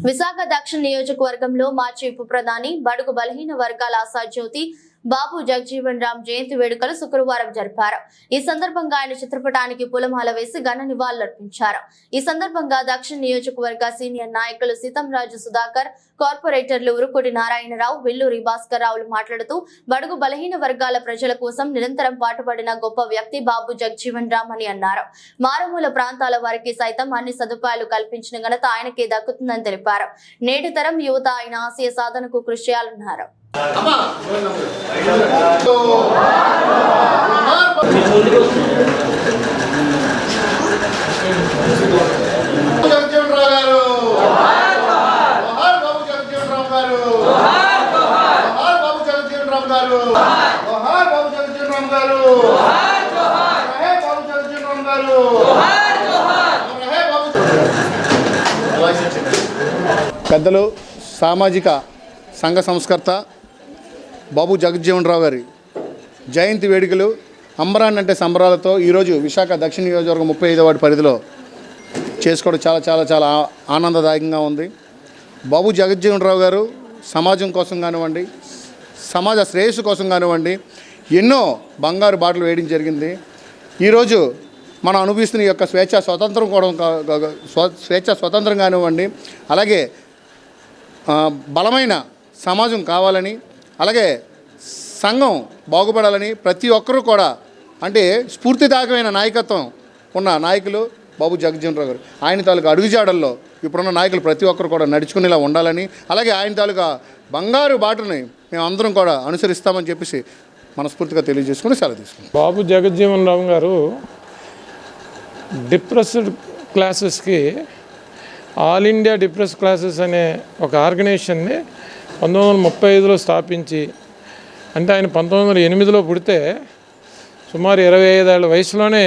విశాఖ దక్షిణ నియోజకవర్గంలో మాజీ ఉప ప్రధాని బడుగు బలహీన వర్గాల ఆశాజ్యోతి బాబు జగజీవన్ రామ్ జయంతి వేడుకలు శుక్రవారం జరిపారు. ఈ సందర్భంగా ఆయన చిత్రపటానికి పూలమాల వేసి ఘన నివాళులర్పించారు. ఈ సందర్భంగా దక్షిణ నియోజకవర్గ సీనియర్ నాయకులు సీతంరాజు సుధాకర్ కార్పొరేటర్లు ఉరుకుడి నారాయణరావు విల్లూరి భాస్కర్ రావులు మాట్లాడుతూ బడుగు బలహీన వర్గాల ప్రజల కోసం నిరంతరం పాటుపడిన గొప్ప వ్యక్తి బాబు జగజీవన్ రామ్ అని అన్నారు. మారుమూల ప్రాంతాల వారికి సైతం అన్ని సదుపాయాలు కల్పించిన ఘనత ఆయనకే దక్కుతుందని తెలిపారు. నేటి తరం యువత ఆయన ఆశయ సాధనకు కృషి చేయాలన్నారు. జగజీవన్ రావు గారు. జోహార్ బాబు జగజీవన్ రావు గారు. జోహార్ బాబు జగజీవన్ రావు గారు. జోహార్ బాబు జగజీవన్ రావు గారు. రహే బాబు జగజీవన్ రావు గారు. రహే బాబు పెద్దలు సామాజిక సంఘ సంస్కర్త బాబు జగజ్జీవన్ రావు గారి జయంతి వేడుకలు అంబరాన్ అంటే సంబరాలతో ఈరోజు విశాఖ దక్షిణ నియోజకవర్గం ముప్పై ఐదో వాటి పరిధిలో చేసుకోవడం చాలా చాలా చాలా ఆనందదాయకంగా ఉంది. బాబు జగజ్జీవన్ రావు గారు సమాజం కోసం కానివ్వండి సమాజ శ్రేయస్సు కోసం కానివ్వండి ఎన్నో బంగారు బాటలు వేయడం జరిగింది. ఈరోజు మనం అనుభవిస్తున్న ఈ యొక్క స్వేచ్ఛ స్వతంత్రం కూడా స్వ- స్వేచ్ఛ స్వతంత్రం కానివ్వండి అలాగే బలమైన సమాజం కావాలని అలాగే సంఘం బాగుపడాలని ప్రతి ఒక్కరూ కూడా అంటే స్ఫూర్తిదాయకమైన నాయకత్వం ఉన్న నాయకులు బాబు జగజ్జీవన్ రావు గారు. ఆయన తాలూకా అడుగుజాడల్లో ఇప్పుడున్న నాయకులు ప్రతి ఒక్కరు కూడా నడుచుకునేలా ఉండాలని అలాగే ఆయన తాలూకా బంగారు బాటని మేము అందరం కూడా అనుసరిస్తామని చెప్పేసి మనస్ఫూర్తిగా తెలియజేసుకుని సెలవు తీసుకున్నాం బాబు జగజ్జీవన్ రావు గారు డిప్రెస్డ్ క్లాసెస్కి ఆల్ ఇండియా డిప్రెస్ క్లాసెస్ అనే ఒక ఆర్గనైజేషన్ని పంతొమ్మిది వందల ముప్పై ఐదులో స్థాపించి అంటే ఆయన పంతొమ్మిది వందల ఎనిమిదిలో పుడితే సుమారు ఇరవై ఐదేళ్ళ వయసులోనే